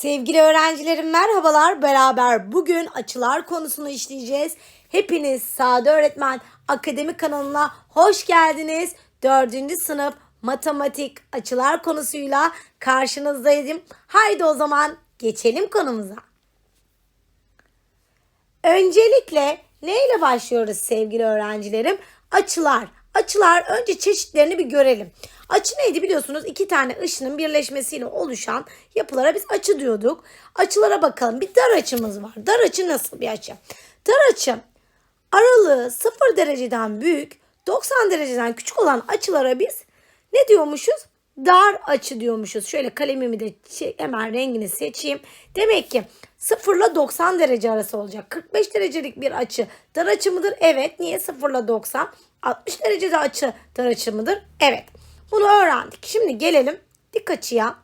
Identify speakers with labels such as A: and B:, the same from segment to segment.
A: Sevgili öğrencilerim merhabalar. Beraber bugün açılar konusunu işleyeceğiz. Hepiniz Sade Öğretmen Akademi kanalına hoş geldiniz. 4. sınıf matematik açılar konusuyla karşınızdaydım. Haydi o zaman geçelim konumuza. Öncelikle neyle başlıyoruz sevgili öğrencilerim? Açılar. Açılar önce çeşitlerini bir görelim. Açı neydi biliyorsunuz? İki tane ışının birleşmesiyle oluşan yapılara biz açı diyorduk. Açılara bakalım. Bir dar açımız var. Dar açı nasıl bir açı? Dar açı aralığı 0 dereceden büyük, 90 dereceden küçük olan açılara biz ne diyormuşuz? Dar açı diyormuşuz. Şöyle kalemimi de hemen rengini seçeyim. Demek ki 0 ile 90 derece arası olacak. 45 derecelik bir açı dar açı mıdır? Evet. Niye 0 ile 90? 60 derecede açı dar açı mıdır? Evet. Bunu öğrendik. Şimdi gelelim dik açıya.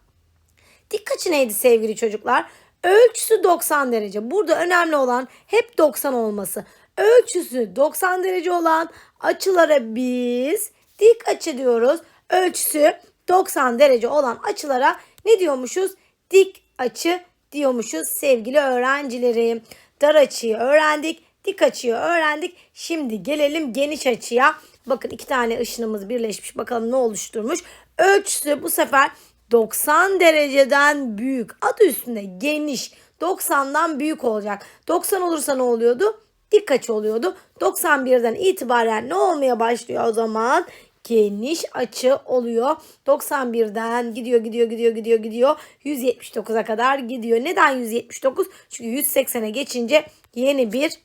A: Dik açı neydi sevgili çocuklar? Ölçüsü 90 derece. Burada önemli olan hep 90 olması. Ölçüsü 90 derece olan açılara biz dik açı diyoruz. Ölçüsü 90 derece olan açılara ne diyormuşuz? Dik açı diyormuşuz sevgili öğrencilerim. Dar açıyı öğrendik. Dik açıyı öğrendik. Şimdi gelelim geniş açıya. Bakın iki tane ışınımız birleşmiş. Bakalım ne oluşturmuş. Ölçüsü bu sefer 90 dereceden büyük. Adı üstünde geniş. 90'dan büyük olacak. 90 olursa ne oluyordu? Dik açı oluyordu. 91'den itibaren ne olmaya başlıyor o zaman? Geniş açı oluyor. 91'den gidiyor gidiyor gidiyor gidiyor gidiyor. 179'a kadar gidiyor. Neden 179? Çünkü 180'e geçince yeni bir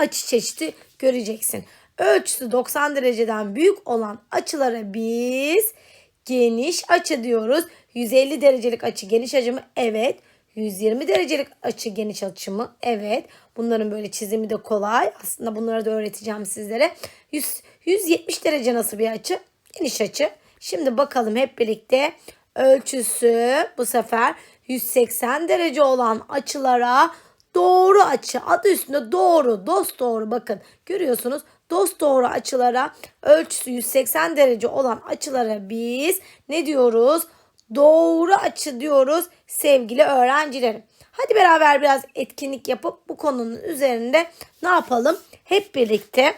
A: açı çeşidi göreceksin. Ölçüsü 90 dereceden büyük olan açılara biz geniş açı diyoruz. 150 derecelik açı geniş açı mı? Evet. 120 derecelik açı geniş açı mı? Evet. Bunların böyle çizimi de kolay. Aslında bunları da öğreteceğim sizlere. 100, 170 derece nasıl bir açı? Geniş açı. Şimdi bakalım hep birlikte ölçüsü bu sefer 180 derece olan açılara doğru açı adı üstünde doğru dost doğru bakın görüyorsunuz dost doğru açılara ölçüsü 180 derece olan açılara biz ne diyoruz? Doğru açı diyoruz sevgili öğrencilerim. Hadi beraber biraz etkinlik yapıp bu konunun üzerinde ne yapalım? Hep birlikte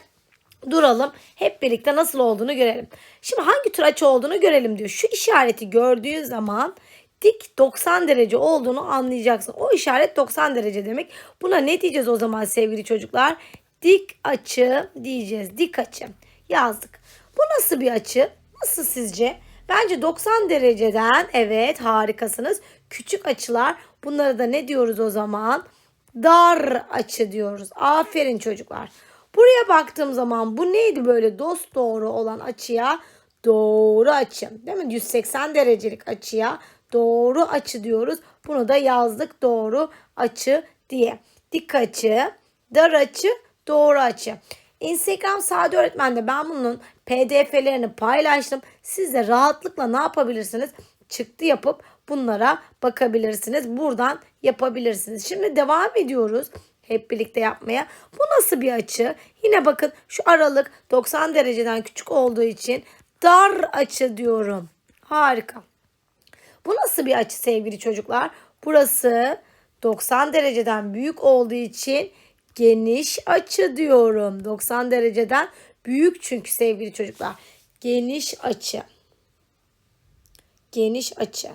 A: duralım. Hep birlikte nasıl olduğunu görelim. Şimdi hangi tür açı olduğunu görelim diyor. Şu işareti gördüğün zaman dik 90 derece olduğunu anlayacaksın. O işaret 90 derece demek. Buna ne diyeceğiz o zaman sevgili çocuklar? Dik açı diyeceğiz. Dik açı. Yazdık. Bu nasıl bir açı? Nasıl sizce? Bence 90 dereceden evet harikasınız. Küçük açılar. Bunlara da ne diyoruz o zaman? Dar açı diyoruz. Aferin çocuklar. Buraya baktığım zaman bu neydi böyle dost doğru olan açıya? Doğru açı. Değil mi? 180 derecelik açıya doğru açı diyoruz. Bunu da yazdık doğru açı diye. Dik açı, dar açı, doğru açı. Instagram Sade Öğretmen'de ben bunun pdf'lerini paylaştım. Siz de rahatlıkla ne yapabilirsiniz? Çıktı yapıp bunlara bakabilirsiniz. Buradan yapabilirsiniz. Şimdi devam ediyoruz hep birlikte yapmaya. Bu nasıl bir açı? Yine bakın şu aralık 90 dereceden küçük olduğu için dar açı diyorum. Harika. Bu nasıl bir açı sevgili çocuklar? Burası 90 dereceden büyük olduğu için geniş açı diyorum. 90 dereceden büyük çünkü sevgili çocuklar. Geniş açı. Geniş açı.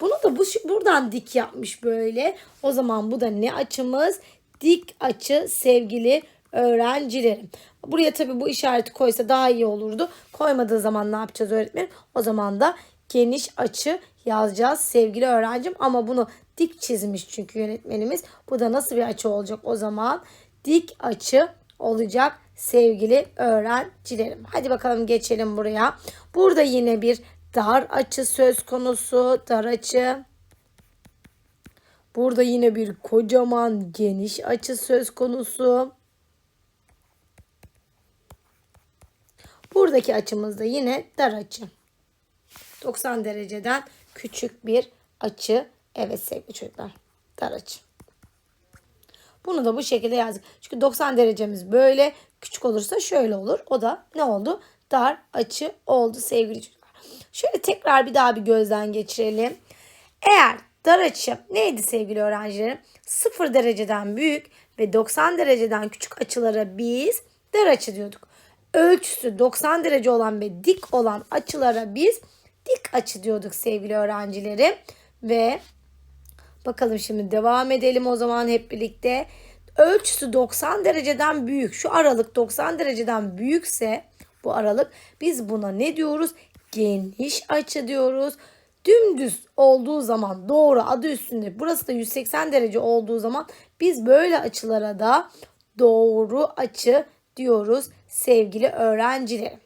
A: Bunu da bu buradan dik yapmış böyle. O zaman bu da ne açımız? Dik açı sevgili öğrencilerim. Buraya tabii bu işareti koysa daha iyi olurdu. Koymadığı zaman ne yapacağız öğretmenim? O zaman da geniş açı yazacağız sevgili öğrencim. Ama bunu dik çizmiş çünkü yönetmenimiz. Bu da nasıl bir açı olacak o zaman? Dik açı olacak sevgili öğrencilerim. Hadi bakalım geçelim buraya. Burada yine bir dar açı söz konusu. Dar açı. Burada yine bir kocaman geniş açı söz konusu. Buradaki açımız da yine dar açı. 90 dereceden küçük bir açı. Evet sevgili çocuklar. Dar açı. Bunu da bu şekilde yazdık. Çünkü 90 derecemiz böyle. Küçük olursa şöyle olur. O da ne oldu? Dar açı oldu sevgili çocuklar. Şöyle tekrar bir daha bir gözden geçirelim. Eğer dar açı neydi sevgili öğrencilerim? 0 dereceden büyük ve 90 dereceden küçük açılara biz dar açı diyorduk. Ölçüsü 90 derece olan ve dik olan açılara biz dik açı diyorduk sevgili öğrencilerim. Ve bakalım şimdi devam edelim o zaman hep birlikte. Ölçüsü 90 dereceden büyük. Şu aralık 90 dereceden büyükse bu aralık biz buna ne diyoruz? Geniş açı diyoruz. Dümdüz olduğu zaman doğru adı üstünde burası da 180 derece olduğu zaman biz böyle açılara da doğru açı diyoruz sevgili öğrencilerim.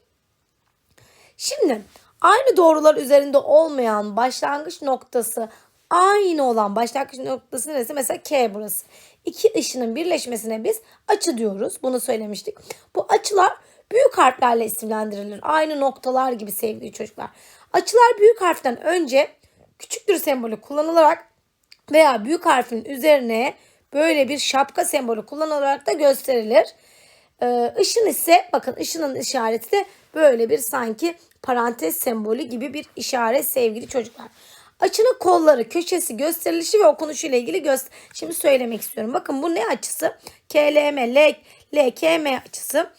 A: Şimdi aynı doğrular üzerinde olmayan başlangıç noktası aynı olan başlangıç noktası neresi? Mesela K burası. İki ışının birleşmesine biz açı diyoruz. Bunu söylemiştik. Bu açılar büyük harflerle isimlendirilir. Aynı noktalar gibi sevgili çocuklar. Açılar büyük harften önce küçüktür sembolü kullanılarak veya büyük harfin üzerine böyle bir şapka sembolü kullanılarak da gösterilir. Ee, ışın ise bakın ışının işareti de böyle bir sanki parantez sembolü gibi bir işaret sevgili çocuklar. Açının kolları, köşesi, gösterilişi ve okunuşu ile ilgili göster şimdi söylemek istiyorum. Bakın bu ne açısı? KLM, L, LKM açısı.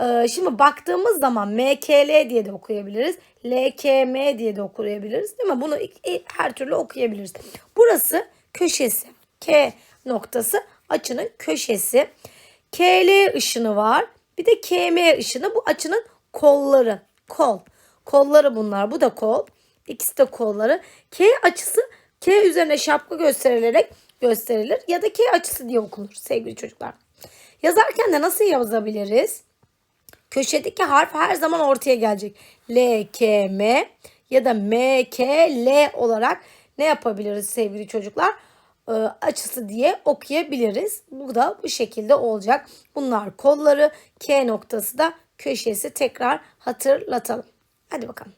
A: Ee, şimdi baktığımız zaman MKL diye de okuyabiliriz. LKM diye de okuyabiliriz. Değil mi? Bunu her türlü okuyabiliriz. Burası köşesi. K noktası açının köşesi. KL ışını var. Bir de KM ışını bu açının kolları. Kol. Kolları bunlar. Bu da kol. İkisi de kolları. K açısı K üzerine şapka gösterilerek gösterilir. Ya da K açısı diye okunur sevgili çocuklar. Yazarken de nasıl yazabiliriz? Köşedeki harf her zaman ortaya gelecek. L, K, M ya da M, K, L olarak ne yapabiliriz sevgili çocuklar? Ee, açısı diye okuyabiliriz. Bu da bu şekilde olacak. Bunlar kolları, K noktası da köşesi tekrar hatırlatalım. Hadi bakalım.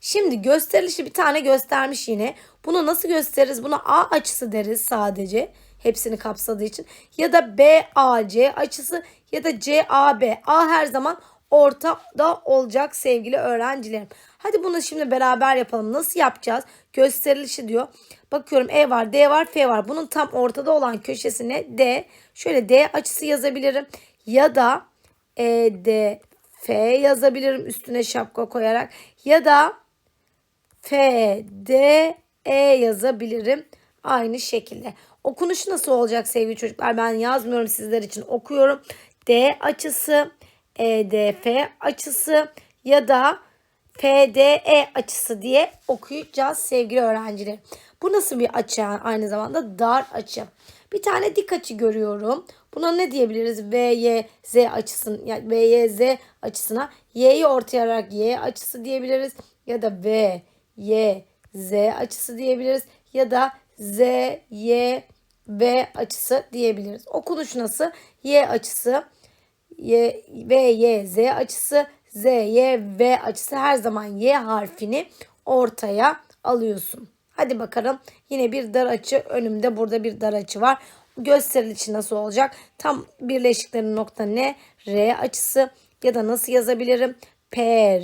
A: Şimdi gösterilişi bir tane göstermiş yine. Bunu nasıl gösteririz? Buna A açısı deriz sadece. Hepsini kapsadığı için. Ya da BAC açısı ya da CAB. A her zaman ortada olacak sevgili öğrencilerim. Hadi bunu şimdi beraber yapalım. Nasıl yapacağız? Gösterilişi diyor. Bakıyorum E var, D var, F var. Bunun tam ortada olan köşesine D. Şöyle D açısı yazabilirim. Ya da E, D, F yazabilirim üstüne şapka koyarak. Ya da F, D, E yazabilirim. Aynı şekilde. Okunuşu nasıl olacak sevgili çocuklar? Ben yazmıyorum sizler için okuyorum. D açısı, EDF açısı ya da FDE açısı diye okuyacağız sevgili öğrenciler. Bu nasıl bir açı aynı zamanda dar açı. Bir tane dik açı görüyorum. Buna ne diyebiliriz? VYZ açısın yani VYZ açısına Y'yi ortaya alarak Y açısı diyebiliriz ya da V Y Z açısı diyebiliriz ya da Z Y V açısı diyebiliriz. Okunuş nasıl? Y açısı Y, V, Y, Z açısı, Z, Y, V açısı her zaman Y harfini ortaya alıyorsun. Hadi bakalım yine bir dar açı önümde burada bir dar açı var. Gösterilişi nasıl olacak? Tam birleşiklerin nokta ne? R açısı ya da nasıl yazabilirim? P,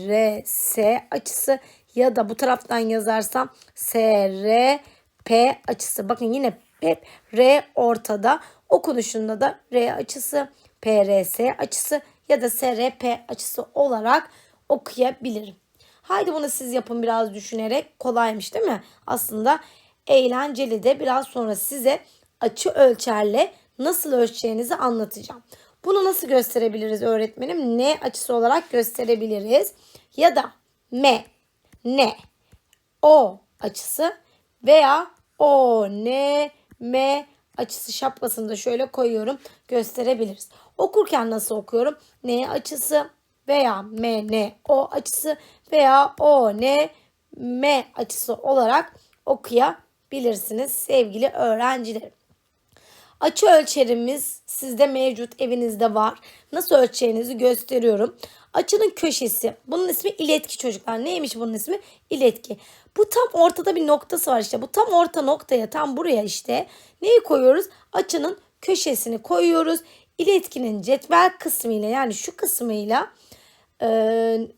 A: R, S açısı ya da bu taraftan yazarsam S, R, P açısı. Bakın yine hep R ortada. Okunuşunda da R açısı, PRS açısı ya da SRP açısı olarak okuyabilirim. Haydi bunu siz yapın biraz düşünerek. Kolaymış değil mi? Aslında eğlenceli de biraz sonra size açı ölçerle nasıl ölçeceğinizi anlatacağım. Bunu nasıl gösterebiliriz öğretmenim? Ne açısı olarak gösterebiliriz? Ya da M, N, O açısı veya O, N, M açısı şapkasını da şöyle koyuyorum gösterebiliriz. Okurken nasıl okuyorum? N açısı veya M, N, O açısı veya O, N, M açısı olarak okuyabilirsiniz sevgili öğrencilerim. Açı ölçerimiz sizde mevcut evinizde var. Nasıl ölçeceğinizi gösteriyorum. Açının köşesi. Bunun ismi iletki çocuklar. Neymiş bunun ismi? İletki. Bu tam ortada bir noktası var işte. Bu tam orta noktaya tam buraya işte. Neyi koyuyoruz? Açının köşesini koyuyoruz. İletkinin cetvel kısmıyla yani şu kısmıyla e,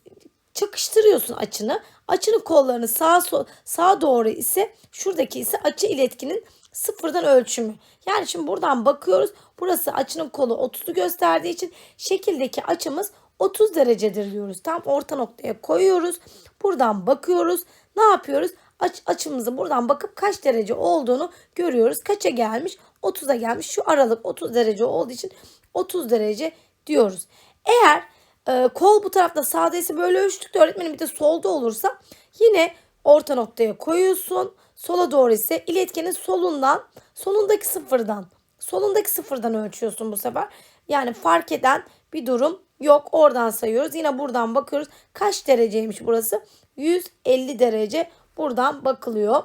A: çakıştırıyorsun açını. Açının kollarını sağa so sağa doğru ise şuradaki ise açı iletkinin sıfırdan ölçümü. Yani şimdi buradan bakıyoruz. Burası açının kolu 30'u gösterdiği için şekildeki açımız 30 derecedir diyoruz. Tam orta noktaya koyuyoruz. Buradan bakıyoruz. Ne yapıyoruz? Aç, açımızı buradan bakıp kaç derece olduğunu görüyoruz. Kaça gelmiş? 30'a gelmiş. Şu aralık 30 derece olduğu için 30 derece diyoruz. Eğer e, kol bu tarafta sağdaysa böyle ölçtük de öğretmenim bir de solda olursa yine orta noktaya koyuyorsun. Sola doğru ise iletkenin solundan, solundaki sıfırdan, solundaki sıfırdan ölçüyorsun bu sefer. Yani fark eden bir durum yok. Oradan sayıyoruz. Yine buradan bakıyoruz. Kaç dereceymiş burası? 150 derece buradan bakılıyor.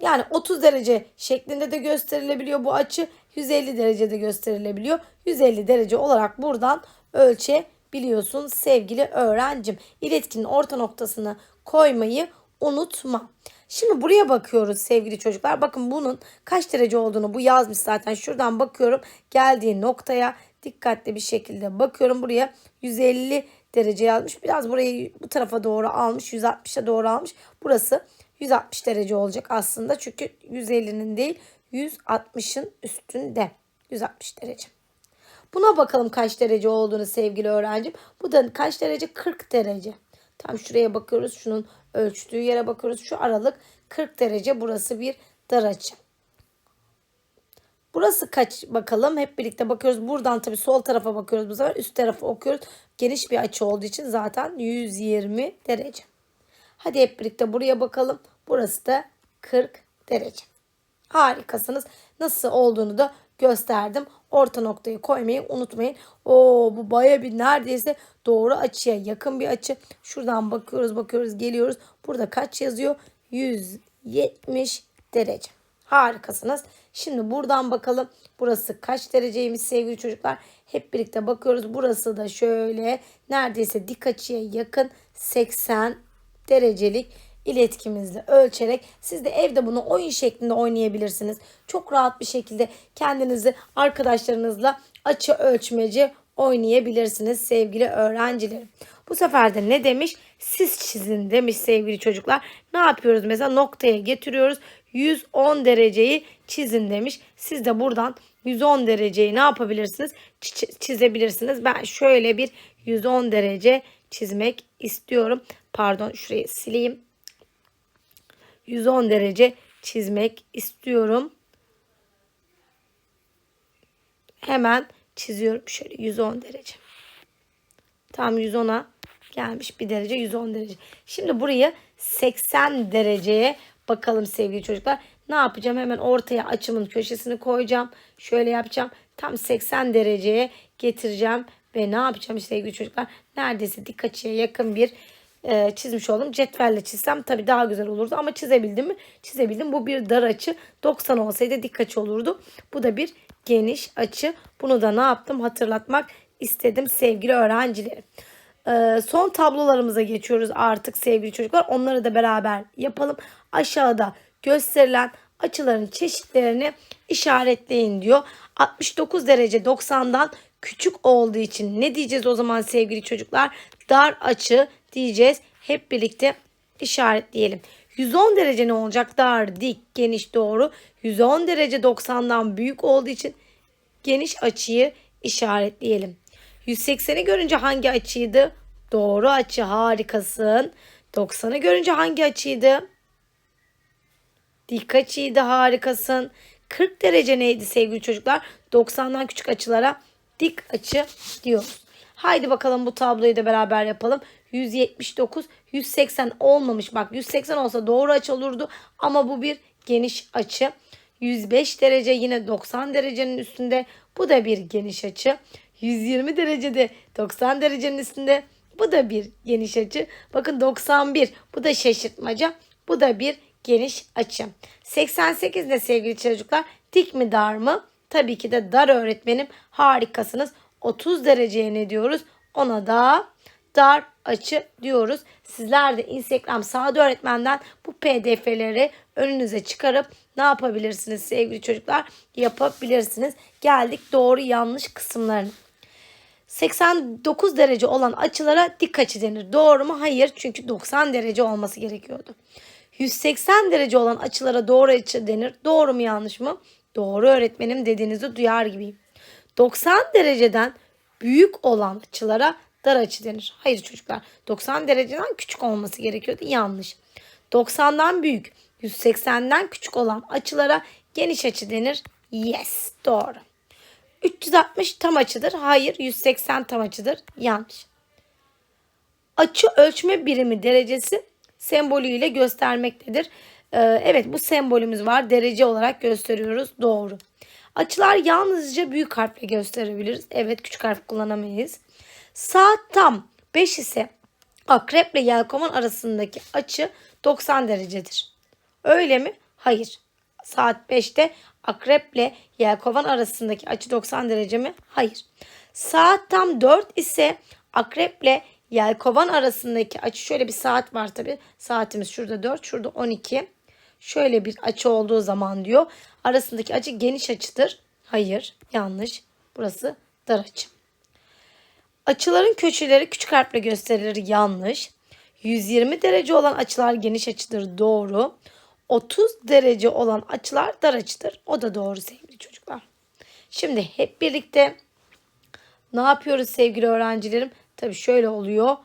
A: Yani 30 derece şeklinde de gösterilebiliyor bu açı. 150 derecede gösterilebiliyor. 150 derece olarak buradan ölçebiliyorsun sevgili öğrencim. İletkinin orta noktasını koymayı unutma. Şimdi buraya bakıyoruz sevgili çocuklar. Bakın bunun kaç derece olduğunu bu yazmış zaten. Şuradan bakıyorum. Geldiği noktaya dikkatli bir şekilde bakıyorum. Buraya 150 derece yazmış. Biraz burayı bu tarafa doğru almış. 160'a doğru almış. Burası 160 derece olacak aslında. Çünkü 150'nin değil 160'ın üstünde. 160 derece. Buna bakalım kaç derece olduğunu sevgili öğrencim. Bu da kaç derece? 40 derece. Tam şuraya bakıyoruz. Şunun ölçtüğü yere bakıyoruz. Şu aralık 40 derece. Burası bir dar açı. Burası kaç bakalım. Hep birlikte bakıyoruz. Buradan tabii sol tarafa bakıyoruz bu sefer. Üst tarafı okuyoruz. Geniş bir açı olduğu için zaten 120 derece. Hadi hep birlikte buraya bakalım. Burası da 40 derece. Harikasınız. Nasıl olduğunu da gösterdim. Orta noktayı koymayı unutmayın. Oo bu baya bir neredeyse doğru açıya yakın bir açı. Şuradan bakıyoruz bakıyoruz geliyoruz. Burada kaç yazıyor? 170 derece. Harikasınız. Şimdi buradan bakalım. Burası kaç dereceymiş sevgili çocuklar? Hep birlikte bakıyoruz. Burası da şöyle neredeyse dik açıya yakın 80 derecelik iletkimizle ölçerek siz de evde bunu oyun şeklinde oynayabilirsiniz. Çok rahat bir şekilde kendinizi arkadaşlarınızla açı ölçmeci oynayabilirsiniz sevgili öğrencilerim. Bu sefer de ne demiş? Siz çizin demiş sevgili çocuklar. Ne yapıyoruz mesela noktaya getiriyoruz. 110 dereceyi çizin demiş. Siz de buradan 110 dereceyi ne yapabilirsiniz? Çizebilirsiniz. Ben şöyle bir 110 derece çizmek istiyorum. Pardon şurayı sileyim. 110 derece çizmek istiyorum. Hemen çiziyorum şöyle 110 derece. Tam 110'a gelmiş bir derece 110 derece. Şimdi burayı 80 dereceye bakalım sevgili çocuklar. Ne yapacağım? Hemen ortaya açımın köşesini koyacağım. Şöyle yapacağım. Tam 80 dereceye getireceğim. Ve ne yapacağım sevgili çocuklar? Neredeyse dik açıya yakın bir e, çizmiş oldum. Cetvelle çizsem tabii daha güzel olurdu ama çizebildim mi? Çizebildim. Bu bir dar açı. 90 olsaydı dik açı olurdu. Bu da bir geniş açı. Bunu da ne yaptım? Hatırlatmak istedim sevgili öğrencilerim. Ee, son tablolarımıza geçiyoruz artık sevgili çocuklar. Onları da beraber yapalım. Aşağıda gösterilen açıların çeşitlerini işaretleyin diyor. 69 derece 90'dan küçük olduğu için ne diyeceğiz o zaman sevgili çocuklar? Dar açı diyeceğiz. Hep birlikte işaretleyelim. 110 derece ne olacak? Dar, dik, geniş, doğru. 110 derece 90'dan büyük olduğu için geniş açıyı işaretleyelim. 180'i görünce hangi açıydı? Doğru açı harikasın. 90'ı görünce hangi açıydı? Dik açıydı harikasın. 40 derece neydi sevgili çocuklar? 90'dan küçük açılara dik açı diyoruz. Haydi bakalım bu tabloyu da beraber yapalım. 179, 180 olmamış. Bak 180 olsa doğru açı olurdu ama bu bir geniş açı. 105 derece yine 90 derecenin üstünde. Bu da bir geniş açı. 120 derecede 90 derecenin üstünde. Bu da bir geniş açı. Bakın 91. Bu da şaşırtmaca. Bu da bir geniş açı. 88 de sevgili çocuklar dik mi dar mı? Tabii ki de dar öğretmenim. Harikasınız. 30 dereceye ne diyoruz? Ona da dar açı diyoruz. Sizler de Instagram Sade Öğretmen'den bu pdf'leri önünüze çıkarıp ne yapabilirsiniz sevgili çocuklar? Yapabilirsiniz. Geldik doğru yanlış kısımlarına. 89 derece olan açılara dik açı denir. Doğru mu? Hayır. Çünkü 90 derece olması gerekiyordu. 180 derece olan açılara doğru açı denir. Doğru mu yanlış mı? Doğru öğretmenim dediğinizi duyar gibiyim. 90 dereceden büyük olan açılara dar açı denir. Hayır çocuklar 90 dereceden küçük olması gerekiyordu. Yanlış. 90'dan büyük 180'den küçük olan açılara geniş açı denir. Yes doğru. 360 tam açıdır. Hayır 180 tam açıdır. Yanlış. Açı ölçme birimi derecesi sembolüyle göstermektedir. Ee, evet bu sembolümüz var. Derece olarak gösteriyoruz. Doğru. Açılar yalnızca büyük harfle gösterebiliriz. Evet küçük harf kullanamayız. Saat tam 5 ise akreple yelkovan arasındaki açı 90 derecedir. Öyle mi? Hayır. Saat 5'te akreple yelkovan arasındaki açı 90 derece mi? Hayır. Saat tam 4 ise akreple yelkovan arasındaki açı şöyle bir saat var tabi. Saatimiz şurada 4, şurada 12. Şöyle bir açı olduğu zaman diyor. Arasındaki açı geniş açıdır. Hayır, yanlış. Burası dar açı. Açıların köşeleri küçük harfle gösterilir. Yanlış. 120 derece olan açılar geniş açıdır. Doğru. 30 derece olan açılar dar açıdır. O da doğru sevgili çocuklar. Şimdi hep birlikte ne yapıyoruz sevgili öğrencilerim? Tabii şöyle oluyor.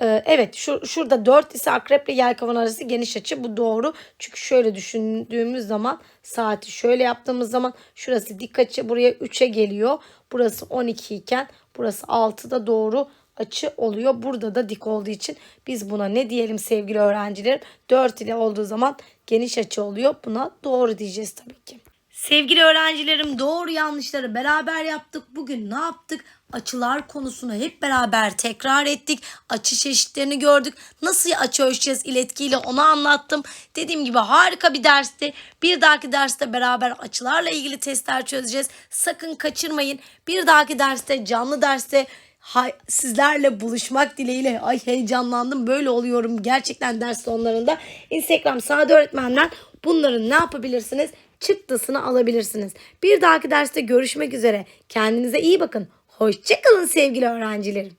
A: Ee, evet şu, şurada 4 ise akreple yelkovan arası geniş açı bu doğru. Çünkü şöyle düşündüğümüz zaman saati şöyle yaptığımız zaman şurası dik açı buraya 3'e geliyor. Burası 12 iken burası 6'da doğru açı oluyor. Burada da dik olduğu için biz buna ne diyelim sevgili öğrencilerim? 4 ile olduğu zaman geniş açı oluyor. Buna doğru diyeceğiz tabii ki. Sevgili öğrencilerim doğru yanlışları beraber yaptık. Bugün ne yaptık? Açılar konusunu hep beraber tekrar ettik. Açı çeşitlerini gördük. Nasıl açı ölçeceğiz iletkiyle onu anlattım. Dediğim gibi harika bir dersti. Bir dahaki derste beraber açılarla ilgili testler çözeceğiz. Sakın kaçırmayın. Bir dahaki derste canlı derste hay, sizlerle buluşmak dileğiyle. Ay heyecanlandım. Böyle oluyorum. Gerçekten ders sonlarında Instagram Sade Öğretmen'den bunların ne yapabilirsiniz? Çıktısını alabilirsiniz. Bir dahaki derste görüşmek üzere. Kendinize iyi bakın. Hoşçakalın sevgili öğrencilerim.